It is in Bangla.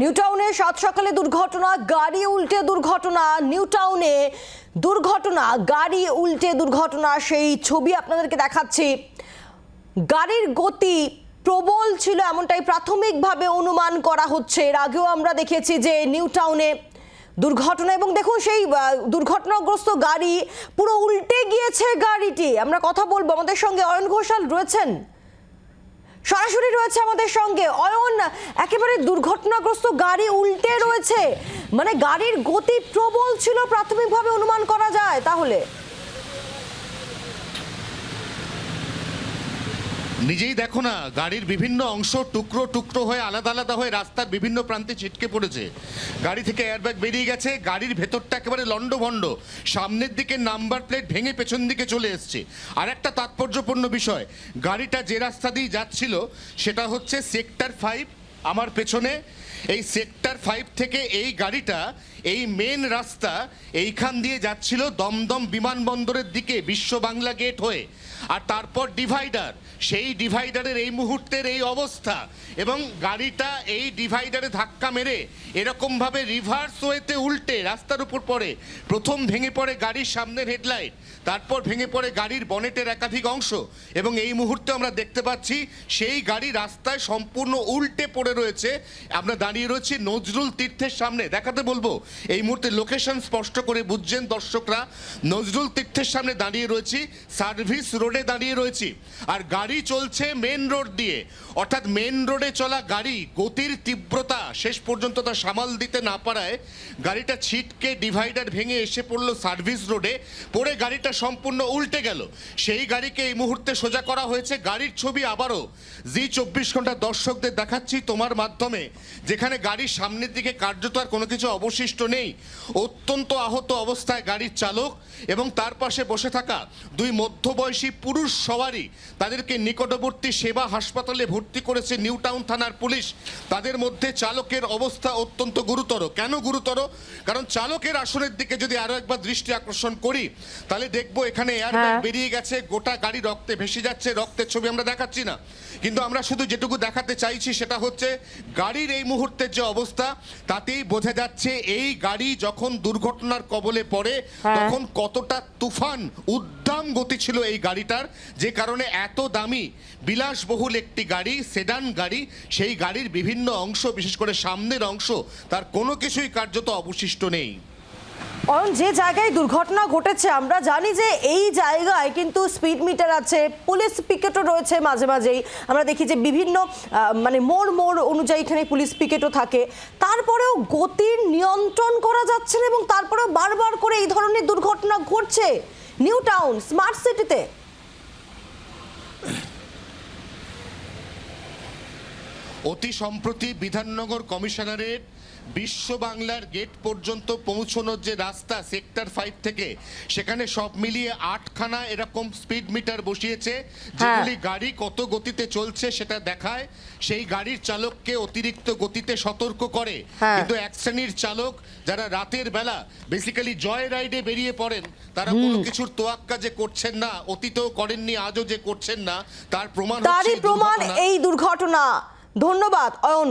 নিউ টাউনে সাত সকালে দুর্ঘটনা, গাড়ি উল্টে দুর্ঘটনা, নিউটাউনে দুর্ঘটনা, গাড়ি উল্টে দুর্ঘটনা, সেই ছবি আপনাদেরকে দেখাচ্ছি। গাড়ির গতি প্রবল ছিল এমনটাই প্রাথমিকভাবে অনুমান করা হচ্ছে। এর আগেও আমরা দেখেছি যে নিউটাউনে দুর্ঘটনা এবং দেখুন সেই দুর্ঘটনাগ্রস্ত গাড়ি পুরো উল্টে গিয়েছে গাড়িটি। আমরা কথা বলব আমাদের সঙ্গে অয়ন ঘোষাল রয়েছেন। সরাসরি রয়েছে আমাদের সঙ্গে। অয়ন, একেবারে দুর্ঘটনাগ্রস্ত গাড়ি উল্টে রয়েছে। মানে গাড়ির গতি প্রবল ছিল, প্রাথমিকভাবে অনুমান করা যায় তাহলে। নিজেই দেখো না, গাড়ির বিভিন্ন অংশ টুকরো টুকরো হয়ে আলাদা আলাদা হয়ে রাস্তার বিভিন্ন প্রান্তে ছিটকে পড়েছে। গাড়ি থেকে এয়ারব্যাগ বেরিয়ে গেছে, গাড়ির ভেতরটা একেবারে লণ্ডভণ্ড। সামনের দিকে নাম্বার প্লেট ভেঙে পেছন দিকে চলে এসছে। আর একটা তাৎপর্যপূর্ণ বিষয়, গাড়িটা যে রাস্তা দিয়ে যাচ্ছিল, সেটা হচ্ছে সেক্টর ফাইভ আমার পেছনে। এই সেক্টর ফাইভ থেকে এই গাড়িটা, এই মেন রাস্তা এইখান দিয়ে যাচ্ছিল দমদম বিমানবন্দরের দিকে, বিশ্ব বাংলা গেট হয়ে। আর তারপর ডিভাইডার সেই ডিভাইডারের এই মুহূর্তের এই অবস্থা। এবং গাড়িটা এই ডিভাইডারে ধাক্কা মেরে এরকমভাবে রিভার্স ওয়েতে উল্টে রাস্তার উপর পড়ে। প্রথম ভেঙে পড়ে গাড়ির সামনের হেডলাইট তারপর ভেঙে পড়ে গাড়ির বনেটের একাধিক অংশ। এবং এই মুহূর্তে আমরা দেখতে পাচ্ছি, সেই গাড়ি রাস্তায় সম্পূর্ণ উল্টে পড়ে রয়েছে। আমরা দাঁড়িয়ে রয়েছি নজরুল তীর্থের সামনে। দেখাতে বলব, এই মুহূর্তে লোকেশন স্পষ্ট করে বুঝছেন দর্শকরা। নজরুল তীর্থের সামনে দাঁড়িয়ে রয়েছি সার্ভিস রোডে দাঁড়িয়ে রয়েছি। আর গাড়ি চলছে মেন রোড দিয়ে। অর্থাৎ মেন রোডে চলা গাড়ি গতির তীব্রতা শেষ পর্যন্ত তা সামাল দিতে না পারায় গাড়িটা ছিটকে ডিভাইডার ভেঙে এসে পড়ল সার্ভিস রোডে পড়ে গাড়িটা সম্পূর্ণ উল্টে গেল। সেই গাড়িকে এই মুহূর্তে সোজা করা হয়েছে। গাড়ির ছবি আবারও জি চব্বিশ ঘণ্টা দর্শকদের দেখাচ্ছি তোমার মাধ্যমে। যেখানে গাড়ির সামনের দিকে কার্যত আর কোনো কিছু অবশিষ্ট নেই অত্যন্ত আহত অবস্থায় গাড়ির চালক এবং তার পাশে বসে থাকা দুই মধ্যবয়সী পুরুষ সওয়ারি তাদেরকে নিকটবর্তী সেবা হাসপাতালে ভর্তি করেছে নিউ টাউন থানার পুলিশ। তাদের মধ্যে চালকের অবস্থা অত্যন্ত গুরুতর। কেন গুরুতর? কারণ চালকের আসনের দিকে যদি আরও একবার দৃষ্টি আকর্ষণ করি তাহলে দেখব এখানে এয়ারব্যাগ। বেরিয়ে গেছে গোটা গাড়ি রক্তে ভেসে যাচ্ছে রক্তের ছবি আমরা দেখাচ্ছি না। কিন্তু আমরা শুধু যেটুকু দেখাতে চাইছি সেটা হচ্ছে গাড়ির এই মুহূর্তের যে অবস্থা তাতেই বোঝা যাচ্ছে এই গাড়ি যখন দুর্ঘটনার কবলে পড়ে হ্যাঁ। তখন কতটা তুফান উদ্দাম গতি ছিল এই গাড়িটার যে কারণে এত দামি বিলাসবহুল একটি গাড়ি সেডান গাড়ি সেই গাড়ির বিভিন্ন অংশ বিশেষ করে সামনের অংশ তার কোনো কিছুই কার্যত অবশিষ্ট নেই অয়ন যে জায়গায় দুর্ঘটনা ঘটেছে, আমরা জানি যে এই জায়গায় কিন্তু স্পিড মিটার আছে পুলিশ পিকেটও রয়েছে মাঝে মাঝেই। আমরা দেখি যে বিভিন্ন মানে মোড় মোড় অনুযায়ী এখানে পুলিশ পিকেটও থাকে। তারপরেও গতির নিয়ন্ত্রণ করা যাচ্ছে না এবং তারপরেও বারবার করে এই ধরনের দুর্ঘটনা ঘটছে। নিউ টাউন স্মার্ট সিটিতে অতি সম্প্রতি বিধাননগর কমিশনারেট বিশ্ব বাংলার গেট পর্যন্ত পৌঁছানোর যে রাস্তা সেক্টর ফাইভ থেকে সেখানে সব মিলিয়ে আটখানা এরকম স্পিড মিটার বসিয়েছে যেগুলি গাড়ি কত গতিতে চলছে সেটা দেখায়। সেই গাড়ির চালককে অতিরিক্ত গতিতে সতর্ক করে। হ্যাঁ। কিন্তু এক শ্রেণির চালক যারা রাতের বেলা বেসিক্যালি জয় রাইডে বেরিয়ে পড়েন তারা কোনো কিছুর তোয়াক্কা যে করছেন না অতীতেও করেননি আজও যে করছেন না তার প্রমাণ তারই প্রমাণ এই দুর্ঘটনা। ধন্যবাদ অয়ন।